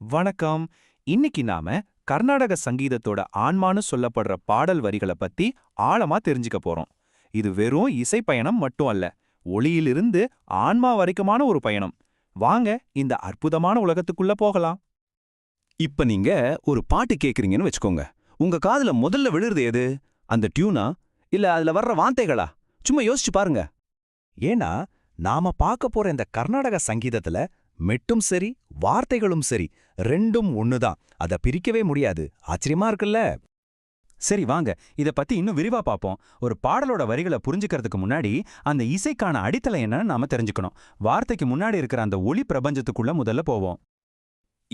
வணக்கம். இன்னைக்கு நாம கர்நாடக சங்கீதத்தோட ஆன்மான்னு சொல்லப்படுற பாடல் வரிகளை பத்தி ஆழமா தெரிஞ்சுக்க போறோம். இது வெறும் இசை பயணம் மட்டும் அல்ல ஒளியிலிருந்து ஆன்மா வரைக்குமான ஒரு பயணம். வாங்க இந்த அற்புதமான உலகத்துக்குள்ள போகலாம். இப்ப நீங்க ஒரு பாட்டு கேக்குறீங்கன்னு வச்சுக்கோங்க. உங்க காதுல முதல்ல விழுறது எது? அந்த டியூனா? இல்ல அதுல வர்ற வார்த்தைகளா? சும்மா யோசிச்சு பாருங்க. ஏன்னா நாம பார்க்க போற இந்த கர்நாடக சங்கீதத்துல மெட்டும் சரி வார்த்தைகளும் சரி ரெண்டும் ஒண்ணுதான். அத பிரிக்கவே முடியாது. ஆச்சரியமா இருக்குல்ல? சரி வாங்க. இத பத்தி இன்னும் விரிவா பாப்போம். ஒரு பாடலோட வரிகளை புரிஞ்சுக்கிறதுக்கு முன்னாடி அந்த இசைக்கான அடித்தளம் என்னன்னு நாம தெரிஞ்சுக்கணும். வார்த்தைக்கு முன்னாடி இருக்கிற அந்த ஒளி பிரபஞ்சத்துக்குள்ள முதல்ல போவோம்.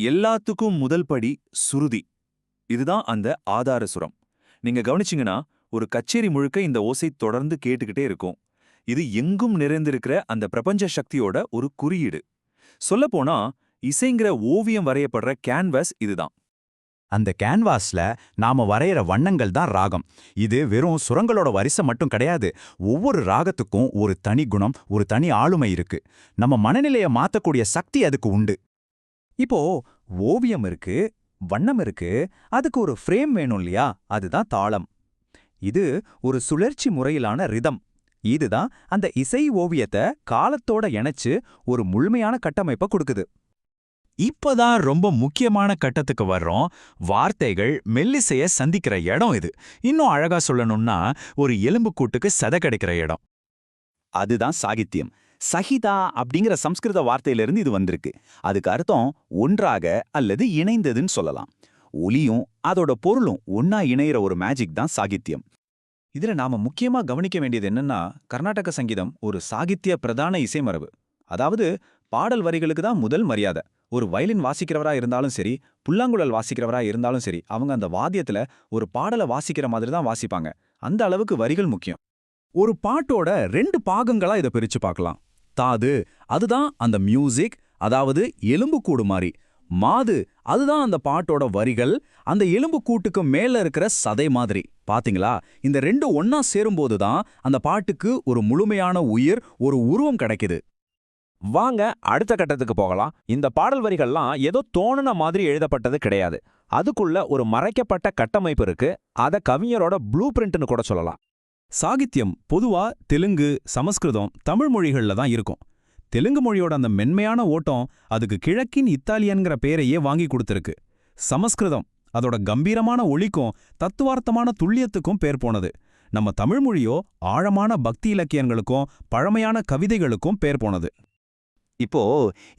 எல்லாத்துக்கும் முதல் படி சுருதி. இதுதான் அந்த ஆதார சுரம். நீங்க கவனிச்சீங்கன்னா ஒரு கச்சேரி முழுக்க இந்த ஓசை தொடர்ந்து கேட்டுக்கிட்டே இருக்கும். இது எங்கும் நிறைந்திருக்கிற அந்த பிரபஞ்ச சக்தியோட ஒரு குறியீடு. சொல்லப்போனா இசைங்கிற ஓவியம் வரையப்படுற கேன்வாஸ் இதுதான். அந்த கேன்வாஸ்ல நாம வரையற வண்ணங்கள் தான் ராகம். இது வெறும் சுரங்களோட வரிசை மட்டும் கிடையாது. ஒவ்வொரு ராகத்துக்கும் ஒரு தனி குணம் ஒரு தனி ஆளுமை இருக்கு. நம்ம மனநிலைய மாத்தக்கூடிய சக்தி அதுக்கு உண்டு. இப்போ ஓவியம் இருக்கு வண்ணம் இருக்கு அதுக்கு ஒரு ஃப்ரேம் வேணும் இல்லையா? அதுதான் தாளம். இது ஒரு சுழற்சி முறையிலான ரிதம் இதுதான் அந்த இசை ஓவியத்தை காலத்தோட இணைச்சு ஒரு முழுமையான கட்டமைப்பை கொடுக்குது. இப்பதான் ரொம்ப முக்கியமான கட்டத்துக்கு வர்றோம். வார்த்தைகள் மெல்லிசைய சந்திக்கிற இடம் இது. இன்னும் அழகா சொல்லணும்னா ஒரு எலும்புக்கூட்டுக்கு சத கிடைக்கிற இடம். அதுதான் சாகித்யம். சஹிதா அப்படிங்கிற சம்ஸ்கிருத வார்த்தையிலிருந்து இது வந்திருக்கு. அதுக்கு அர்த்தம் ஒன்றாக அல்லது இணைந்ததுன்னு சொல்லலாம். ஒலியும் அதோட பொருளும் ஒன்னா இணையிற ஒரு மேஜிக் தான் சாகித்யம். இதுல நாம முக்கியமா கவனிக்க வேண்டியது என்னன்னா கர்நாடக சங்கீதம் ஒரு சாகித்ய பிரதான இசைமரபு. அதாவது பாடல் வரிகளுக்கு தான் முதல் மரியாதை. ஒரு வயலின் வாசிக்கிறவரா இருந்தாலும் சரி புல்லாங்குழல் வாசிக்கிறவரா இருந்தாலும் சரி அவங்க அந்த வாத்தியத்துல ஒரு பாடலை வாசிக்கிற மாதிரி தான் வாசிப்பாங்க. அந்த அளவுக்கு வரிகள் முக்கியம். ஒரு பாட்டோட ரெண்டு பாகங்களா இதை பிரிச்சு பார்க்கலாம். தாது அதுதான் அந்த மியூசிக் அதாவது எலும்பு கூடு மாதிரி மாது அதுதான் அந்த பாட்டோட வரிகள். அந்த எலும்புக்கூட்டுக்கு மேல இருக்கிற சதை மாதிரி. பாத்தீங்களா? இந்த ரெண்டு ஒன்னா சேரும்போது தான் அந்த பாட்டுக்கு ஒரு முழுமையான உயிர் ஒரு உருவம் கிடைக்குது. வாங்க அடுத்த கட்டத்துக்கு போகலாம். இந்த பாடல் வரிகள்லாம் ஏதோ தோணுன மாதிரி எழுதப்பட்டது கிடையாது. அதுக்குள்ள ஒரு மறைக்கப்பட்ட கட்டமைப்பு இருக்கு. அத கவிஞரோட ப்ளூ பிரிண்ட்னு கூட சொல்லலாம். சாகித்யம் பொதுவா தெலுங்கு சமஸ்கிருதம் தமிழ் மொழிகள்ல தான் இருக்கும். தெலுங்கு மொழியோட அந்த மென்மையான ஓட்டம் அதுக்கு கிழக்கின் இத்தாலியன்கிற பேரையே வாங்கி கொடுத்திருக்கு. சமஸ்கிருதம் அதோட கம்பீரமான ஒளிக்கும் தத்துவார்த்தமான துல்லியத்துக்கும் பேர் போனது. நம்ம தமிழ் மொழியோ ஆழமான பக்தி இலக்கியங்களுக்கும் பழமையான கவிதைகளுக்கும் பேர் போனது. இப்போ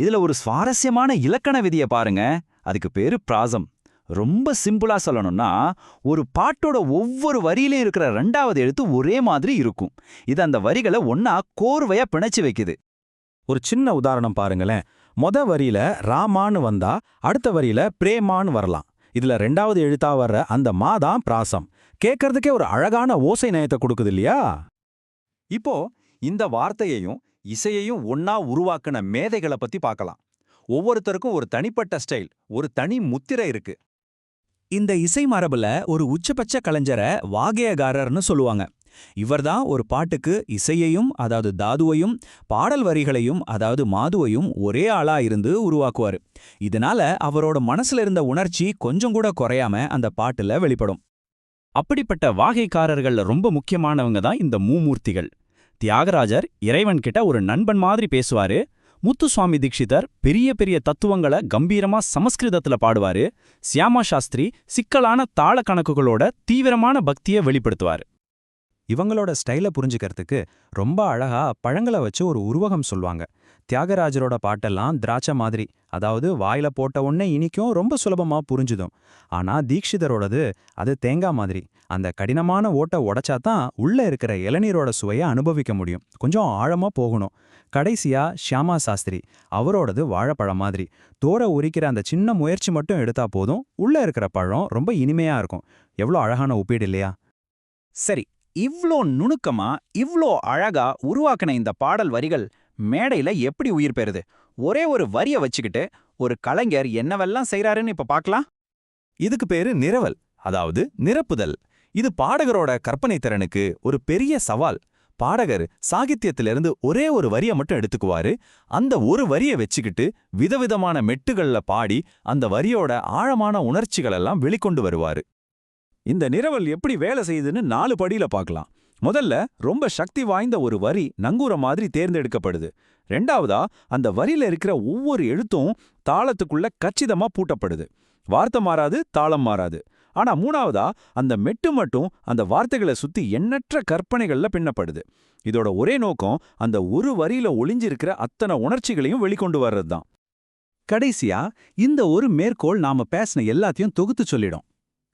இதுல ஒரு சுவாரஸ்யமான இலக்கண விதியை பாருங்க. அதுக்கு பேரு பிராசம். ரொம்ப சிம்பிளா சொல்லணும்னா ஒரு பாட்டோட ஒவ்வொரு வரியிலையும் இருக்கிற ரெண்டாவது எழுத்து ஒரே மாதிரி இருக்கும். இது அந்த வரிகளை ஒன்னா கோர்வையா பிணைச்சு வைக்குது. ஒரு சின்ன உதாரணம் பாருங்களேன். மொத வரியில ராமான்னு வந்தா அடுத்த வரியில பிரேமான்னு வரலாம். இதுல ரெண்டாவது எழுத்தா வர்ற அந்த மா தான் பிராசம். கேட்கறதுக்கே ஒரு அழகான ஓசை நயத்தை கொடுக்குது இல்லையா? இப்போ இந்த வார்த்தையையும் இசையையும் ஒன்னா உருவாக்குன மேதைகளை பத்தி பார்க்கலாம். ஒவ்வொருத்தருக்கும் ஒரு தனிப்பட்ட ஸ்டைல் ஒரு தனி முத்திரை இருக்கு. இந்த இசை மரபுல ஒரு உச்சபட்ச கலைஞரை வாகேயகாரர்னு சொல்லுவாங்க. இவர்தான் ஒரு பாட்டுக்கு இசையையும் அதாவது தாதுவையும் பாடல் வரிகளையும் அதாவது மாதுவையும் ஒரே ஆளா இருந்து உருவாக்குவாரு. இதனால அவரோட மனசுல இருந்த உணர்ச்சி கொஞ்சம் கூட குறையாம அந்த பாட்டுல வெளிப்படும். அப்படிப்பட்ட வாகைக்காரர்கள்ல ரொம்ப முக்கியமானவங்க தான் இந்த மூமூர்த்திகள். தியாகராஜர் இறைவன் கிட்ட ஒரு நண்பன் மாதிரி பேசுவாரு. முத்துசுவாமி தீட்சிதர் பெரிய பெரிய தத்துவங்களை கம்பீரமா சமஸ்கிருதத்துல பாடுவாரு. சியாமா சாஸ்திரி சிக்கலான தாள கணக்குகளோட தீவிரமான பக்தியை வெளிப்படுத்துவாரு. இவங்களோட ஸ்டைல புரிஞ்சுக்கிறதுக்கு ரொம்ப அழகா பழங்களை வச்சு ஒரு உருவகம் சொல்லுவாங்க. தியாகராஜரோட பாட்டெல்லாம் திராட்சை மாதிரி அதாவது வாயில போட்ட உடனே இனிக்கும் ரொம்ப சுலபமா புரிஞ்சுதும். ஆனா தீக்ஷிதரோடது அது தேங்காய் மாதிரி அந்த கடினமான ஓட்டை உடைச்சா தான் உள்ள இருக்கிற இளநீரோட சுவையை அனுபவிக்க முடியும். கொஞ்சம் ஆழமா போகணும். கடைசியா ஷியாமா சாஸ்திரி அவரோடது வாழைப்பழம் மாதிரி. தோர உரிக்கிற அந்த சின்ன முயற்சி மட்டும் எடுத்தா போதும் உள்ள இருக்கிற பழம் ரொம்ப இனிமையா இருக்கும். எவ்வளோ அழகான ஒப்பீடு இல்லையா? சரி இவ்ளோ நுணுக்கமா இவ்ளோ அழகா உருவாக்கின இந்த பாடல் வரிகள் மேடையில எப்படி உயிர் பெறுது? ஒரே ஒரு வரிய வச்சுக்கிட்டு ஒரு கலைஞர் என்னவெல்லாம் செய்றாருன்னு இப்ப பார்க்கலாம் இதுக்கு பேரு நிரவல் அதாவது நிரப்புதல். இது பாடகரோட கற்பனை திறனுக்கு ஒரு பெரிய சவால். பாடகர் சாகித்யத்திலிருந்து ஒரே ஒரு வரிய மட்டும் எடுத்துக்குவாரு. அந்த ஒரு வரிய வச்சுக்கிட்டு விதவிதமான மெட்டுகள்ல பாடி அந்த வரியோட ஆழமான உணர்ச்சிகளெல்லாம் வெளிக்கொண்டு வருவாரு. இந்த நிரவல் எப்படி வேலை செய்யுதுன்னு நாலு படியில பார்க்கலாம். முதல்ல ரொம்ப சக்தி வாய்ந்த ஒரு வரி நங்கூர மாதிரி தேர்ந்தெடுக்கப்படுது. ரெண்டாவதா அந்த வரியில இருக்கிற ஒவ்வொரு எழுத்தும் தாளத்துக்குள்ள கச்சிதமா பூட்டப்படுது. வார்த்தை மாறாது தாளம் மாறாது. ஆனா மூணாவதா அந்த மெட்டு மட்டும் அந்த வார்த்தைகளை சுத்தி எண்ணற்ற கற்பனைகள்ல பின்னப்படுது. இதோட ஒரே நோக்கம் அந்த ஒரு வரியில ஒளிஞ்சிருக்கிற அத்தனை உணர்ச்சிகளையும் வெளிக்கொண்டு வர்றதுதான். கடைசியா இந்த ஒரு மேற்கோள் நாம பேசின எல்லாத்தையும் தொகுத்து சொல்லிடும்.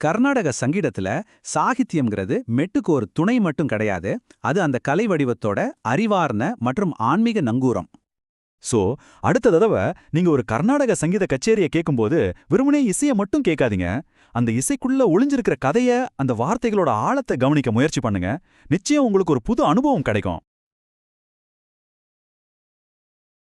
கர்நாடக சங்கீதத்துல சாகித்யம்ங்கிறது மெட்டுக்கு ஒரு துணை மட்டும் கிடையாது. அது அந்த கலை வடிவத்தோட அறிவார்ந்த மற்றும் ஆன்மீக நங்கூரம். சோ அடுத்த தடவை நீங்க ஒரு கர்நாடக சங்கீத கச்சேரியை கேட்கும்போது வெறுமனே இசையை மட்டும் கேட்காதீங்க. அந்த இசைக்குள்ள ஒளிஞ்சிருக்கிற கதைய அந்த வார்த்தைகளோட ஆழத்தை கவனிக்க முயற்சி பண்ணுங்க. நிச்சயம் உங்களுக்கு ஒரு புது அனுபவம் கிடைக்கும்.